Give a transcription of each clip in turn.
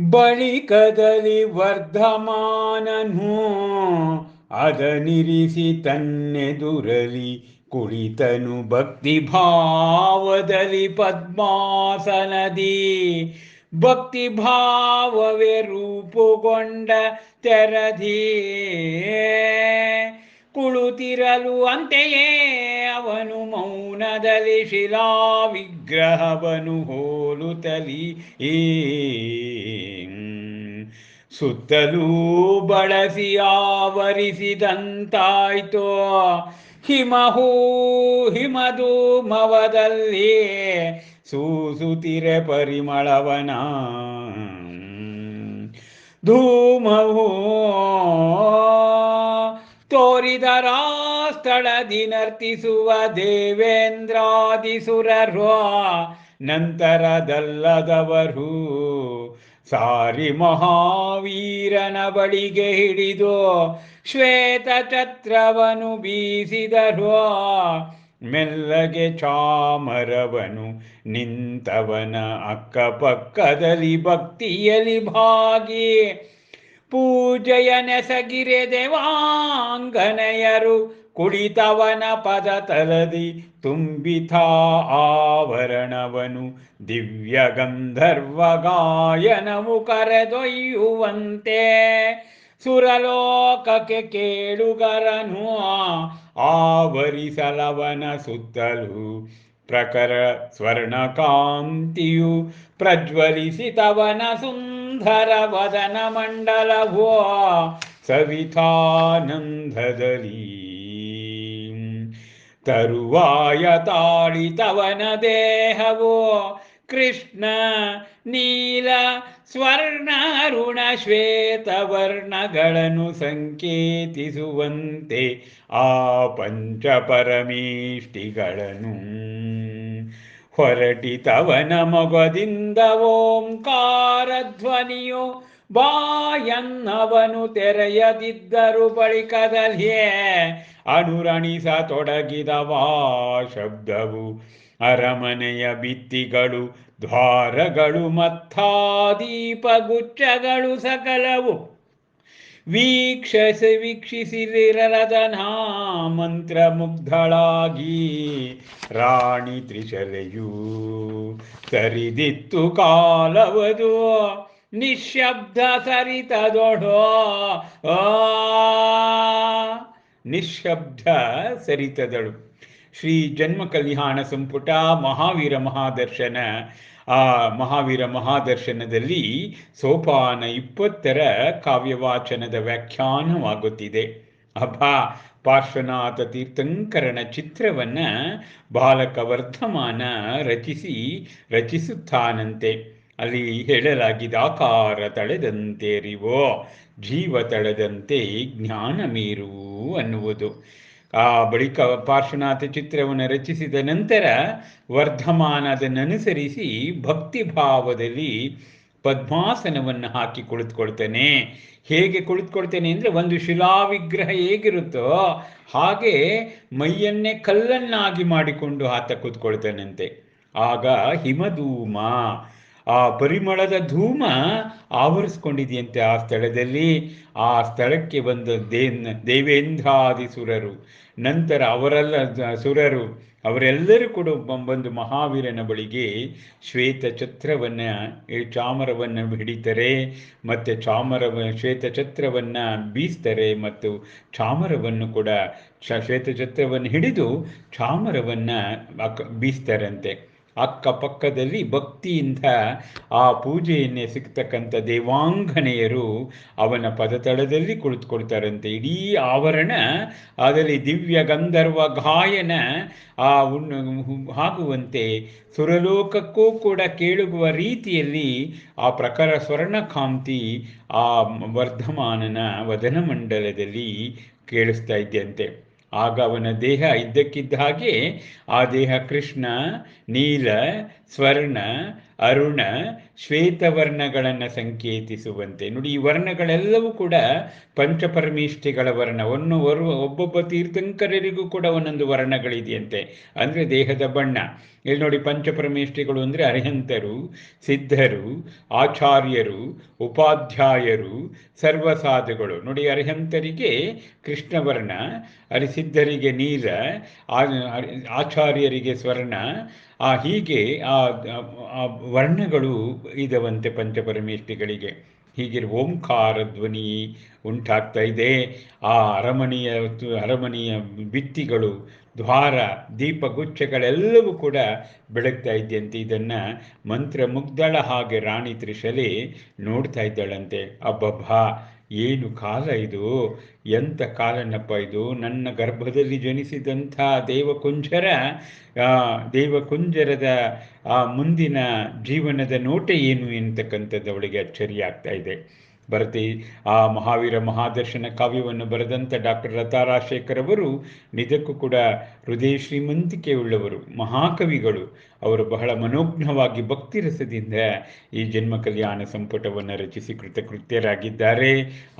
ಬಳಿಕದಲ್ಲಿ ವರ್ಧಮಾನನು ಅದನಿರಿಸಿ ತನ್ನೆದುರಲಿ ಕುಳಿತನು ಭಕ್ತಿ ಭಾವದಲ್ಲಿ ಪದ್ಮಾಸನದಿ. ಭಕ್ತಿ ಭಾವವೇ ರೂಪುಗೊಂಡ ತೆರದಿ. ಕುಳುತಿರಲು ಅಂತೆಯೇ ಅವನು ಮೌನದಲ್ಲಿ ಶಿಲಾ ವಿಗ್ರಹವನು ಹೋಲುತ್ತಲಿ. ಏ ಸುತ್ತಲೂ ಬಳಸಿ ಆವರಿಸಿದಂತಾಯ್ತು. ಹಿಮಹೂ ಹಿಮದು ಮವದಲ್ಲಿ ಸೂಸುತಿರೆ ಪರಿಮಳವನ. ಧೂಮವು ಸ್ಥಳದಿ ನರ್ತಿಸುವ ದೇವೇಂದ್ರಾದಿಸುರರು, ನಂತರದಲ್ಲದವರು. ಸಾರಿ ಮಹಾವೀರನ ಬಳಿಗೆ ಹಿಡಿದು ಶ್ವೇತ ಛತ್ರವನು ಬೀಸಿದರು. ಮೆಲ್ಲಗೆ ಚಾಮರವನು ನಿಂತವನ ಅಕ್ಕಪಕ್ಕದಲ್ಲಿ ಭಕ್ತಿಯಲ್ಲಿ ಭಾಗಿ. ಪೂಜೆಯ ನೆಸಗಿರೆ ದೇವಾಂಗನೆಯರು ಕುಳಿತವನ ಪದ ತಲದಿ ತುಂಬಿತ ಆವರಣವನು ದಿವ್ಯ ಗಂಧರ್ವ ಗಾಯನವು ಕರೆದೊಯ್ಯುವಂತೆ ಸುರಲೋಕಕ್ಕೆ ಕೇಳುಗರನು ಆವರಿಸಲವನ ಸುತ್ತಲೂ ಪ್ರಖರ ಸ್ವರ್ಣಕಾಂತಿಯು ಪ್ರಜ್ವಲಿಸಿತವನ ಸುಂದರ ವದನ ಮಂಡಲವೋ ಸವಿತಾನಂದದಲ್ಲಿ ತರುವಾಯ ತಾಳಿತವನ ದೇಹವೋ ಕೃಷ್ಣ ನೀಲ ಸ್ವರ್ಣ ಅರುಣ ಶ್ವೇತವರ್ಣಗಳನ್ನು ಸಂಕೇತಿಸುವಂತೆ ಆ ಪಂಚ ಪರಮೇಷ್ಟಿಗಳನ್ನು ಹೊರಟಿತವನ ಮೊಗದಿಂದ ಓಂಕಾರ ಧ್ವನಿಯು ಬಾಯನ್ನವನು ತೆರೆಯದಿದ್ದರು ಬಳಿಕದಲ್ಲಿಯೇ ಅನುರಣಿಸತೊಡಗಿದವಾ ಶಬ್ದವು ಅರಮನೆಯ ಭಿತ್ತಿಗಳು, ದ್ವಾರಗಳು, ಮತ್ತಾದೀಪಗುಚ್ಛಗಳು ಸಕಲವು. ವೀಕ್ಷಿಸಿ ವೀಕ್ಷಿಸಿರಲದನಾ ಮಂತ್ರ ಮುಗ್ಧಳಾಗಿ ರಾಣಿ ತ್ರಿಶಲೆಯು ಸರಿದಿತ್ತು ಕಾಲವದು. ನಿಶ್ಶಬ್ದ ಸರಿತದೊಡೋ ಆ ನಿಶ್ಶಬ್ದ ಸರಿತದಳು ಶ್ರೀ ಜನ್ಮ ಕಲ್ಯಾಣ ಸಂಪುಟ ಮಹಾವೀರ ಮಹಾದರ್ಶನ. ಆ ಮಹಾವೀರ ಮಹಾದರ್ಶನದಲ್ಲಿ ಸೋಪಾನ ಇಪ್ಪತ್ತರ ಕಾವ್ಯವಾಚನದ ವ್ಯಾಖ್ಯಾನವಾಗುತ್ತಿದೆ. ಅಬ್ಬಾ ಪಾರ್ಶ್ವನಾಥ ತೀರ್ಥಂಕರನ ಚಿತ್ರವನ್ನ ಬಾಲಕ ವರ್ಧಮಾನ ರಚಿಸಿ, ರಚಿಸುತ್ತಾನಂತೆ. ಅಲ್ಲಿ ಹೇಳಲಾಗಿದೆ, ಆಕಾರ ತಳೆದಂತೆ ಅರಿವೋ ಜೀವ ತಳೆದಂತೆ ಜ್ಞಾನ ಮೀರು ಅನ್ನುವುದು. ಆ ಬಳಿಕ ಪಾರ್ಶ್ವನಾಥ ಚಿತ್ರವನ್ನು ರಚಿಸಿದ ನಂತರ ವರ್ಧಮಾನದನ್ನನುಸರಿಸಿ ಭಕ್ತಿ ಭಾವದಲ್ಲಿ ಪದ್ಮಾಸನವನ್ನು ಹಾಕಿ ಕುಳಿತುಕೊಳ್ತೇನೆ. ಹೇಗೆ ಕುಳಿತುಕೊಳ್ತೇನೆ ಅಂದರೆ ಒಂದು ಶಿಲಾ ವಿಗ್ರಹ ಹೇಗಿರುತ್ತೋ ಹಾಗೆ ಮೈಯನ್ನೇ ಕಲ್ಲನ್ನಾಗಿ ಮಾಡಿಕೊಂಡು ಆತ ಕೂತ್ಕೊಳ್ತಾನಂತೆ. ಆಗ ಹಿಮಧೂಮ ಆ ಪರಿಮಳದ ಧೂಮ ಆವರಿಸ್ಕೊಂಡಿದೆಯಂತೆ ಆ ಸ್ಥಳದಲ್ಲಿ. ಆ ಸ್ಥಳಕ್ಕೆ ಬಂದ ದೇ ದೇವೇಂದ್ರಾದಿ ಸುರರು ನಂತರ ಅವರೆಲ್ಲ ಸುರರು, ಅವರೆಲ್ಲರೂ ಕೂಡ ಬಂದು ಮಹಾವೀರನ ಬಳಿಗೆ ಶ್ವೇತ ಛತ್ರವನ್ನು ಚಾಮರವನ್ನು ಹಿಡಿತಾರೆ ಮತ್ತು ಚಾಮರ ಶ್ವೇತ ಛತ್ರವನ್ನು ಬೀಸ್ತಾರೆ ಮತ್ತು ಚಾಮರವನ್ನು ಕೂಡ ಶ್ವೇತ ಛತ್ರವನ್ನು ಹಿಡಿದು ಚಾಮರವನ್ನು ಬೀಸ್ತಾರಂತೆ. ಅಕ್ಕಪಕ್ಕದಲ್ಲಿ ಭಕ್ತಿಯಿಂದ ಆ ಪೂಜೆಯನ್ನೇ ಸಿಗ್ತಕ್ಕಂಥ ದೇವಾಂಗನೆಯರು ಅವನ ಪದತಳದಲ್ಲಿ ಕುಳಿತುಕೊಳ್ತಾರಂತೆ. ಇಡೀ ಆವರಣ ಅದರಲ್ಲಿ ದಿವ್ಯ ಗಂಧರ್ವ ಗಾಯನ ಆ ಆಗುವಂತೆ ಸುರಲೋಕಕ್ಕೂ ಕೂಡ ಕೇಳುವ ರೀತಿಯಲ್ಲಿ ಆ ಪ್ರಖರ ಸ್ವರ್ಣಕಾಂತಿ ಆ ವರ್ಧಮಾನನ ವದನಮಂಡಲದಲ್ಲಿ ಕೇಳಿಸ್ತಾ ಇದೆಯಂತೆ. ಆಗ ಅವನ ದೇಹ ಇದ್ದಕ್ಕಿದ್ದ ಹಾಗೆ ಆ ದೇಹ ಕೃಷ್ಣ ನೀಲ ಸ್ವರ್ಣ, ಅರುಣ, ಶ್ವೇತವರ್ಣಗಳನ್ನು ಸಂಕೇತಿಸುವಂತೆ. ನೋಡಿ, ಈ ವರ್ಣಗಳೆಲ್ಲವೂ ಕೂಡ ಪಂಚಪರಮೇಷ್ಠಿಗಳ ವರ್ಣ. ಒಂದು ಒಬ್ಬೊಬ್ಬ ತೀರ್ಥಂಕರರಿಗೂ ಕೂಡ ಒಂದೊಂದು ವರ್ಣಗಳಿದೆಯಂತೆ. ಅಂದರೆ ದೇಹದ ಬಣ್ಣ. ಇಲ್ಲಿ ನೋಡಿ, ಪಂಚಪರಮೇಷ್ಠಿಗಳು ಅಂದರೆ ಅರಿಹಂತರು, ಸಿದ್ಧರು, ಆಚಾರ್ಯರು, ಉಪಾಧ್ಯಾಯರು, ಸರ್ವಸಾಧುಗಳು. ನೋಡಿ, ಅರಿಹಂತರಿಗೆ ಕೃಷ್ಣವರ್ಣ, ಅರಿಸಿದ್ಧರಿಗೆ ನೀರ ಆಚಾರ್ಯರಿಗೆ ಸ್ವರ್ಣ ಆ ಹೀಗೆ ಆ ವರ್ಣಗಳು ಇದವಂತೆ ಪಂಚಪರಮೇಷ್ಠಿಗಳಿಗೆ. ಹೀಗೆ ಓಂಕಾರ ಧ್ವನಿ ಉಂಟಾಗ್ತಾ ಇದೆ. ಆ ಅರಮನೆಯ ಅರಮನೆಯ ಭಿತ್ತಿಗಳು, ದ್ವಾರ, ದೀಪಗುಚ್ಛಗಳೆಲ್ಲವೂ ಕೂಡ ಬೆಳಗ್ತಾ ಇದೆಯಂತೆ. ಇದನ್ನು ಮಂತ್ರಮುಗ್ಧಳ ಹಾಗೆ ರಾಣಿ ತ್ರಿಶಲೆ ನೋಡ್ತಾ ಇದ್ದಾಳಂತೆ. ಅಬ್ಬಬ್ಬಾ! ಏನು ಕಾಲ ಇದು? ಎಂಥ ಕಾಲನಪ್ಪ ಇದು? ನನ್ನ ಗರ್ಭದಲ್ಲಿ ಜನಿಸಿದಂಥ ದೇವಕುಂಜರ ದೇವಕುಂಜರದ, ಆ, ಮುಂದಿನ ಜೀವನದ ನೋಟ ಏನು ಎಂತಕ್ಕಂಥದ್ದು ಅವಳಿಗೆ ಅಚ್ಚರಿ ಆಗ್ತಾ ಇದೆ. ಭರತಿ ಆ ಮಹಾವೀರ ಮಹಾದರ್ಶನ ಕಾವ್ಯವನ್ನು ಬರೆದಂಥ ಡಾಕ್ಟರ್ ಲತಾ ರಾಜಶೇಖರ್ ಅವರು ನಿಜಕ್ಕೂ ಕೂಡ ಹೃದಯ ಶ್ರೀಮಂತಿಕೆ ಉಳ್ಳವರು ಮಹಾಕವಿಗಳು. ಅವರು ಬಹಳ ಮನೋಜ್ಞವಾಗಿ ಭಕ್ತಿ ರಸದಿಂದ ಈ ಜನ್ಮ ಕಲ್ಯಾಣ ಸಂಪುಟವನ್ನು ರಚಿಸಿ ಕೃತಕೃತ್ಯರಾಗಿದ್ದಾರೆ.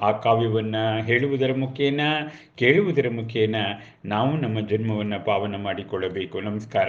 ಆ ಕಾವ್ಯವನ್ನು ಹೇಳುವುದರ ಮುಖೇನ, ಕೇಳುವುದರ ಮುಖೇನ ನಾವು ನಮ್ಮ ಜನ್ಮವನ್ನು ಪಾವನ ಮಾಡಿಕೊಳ್ಳಬೇಕು. ನಮಸ್ಕಾರ.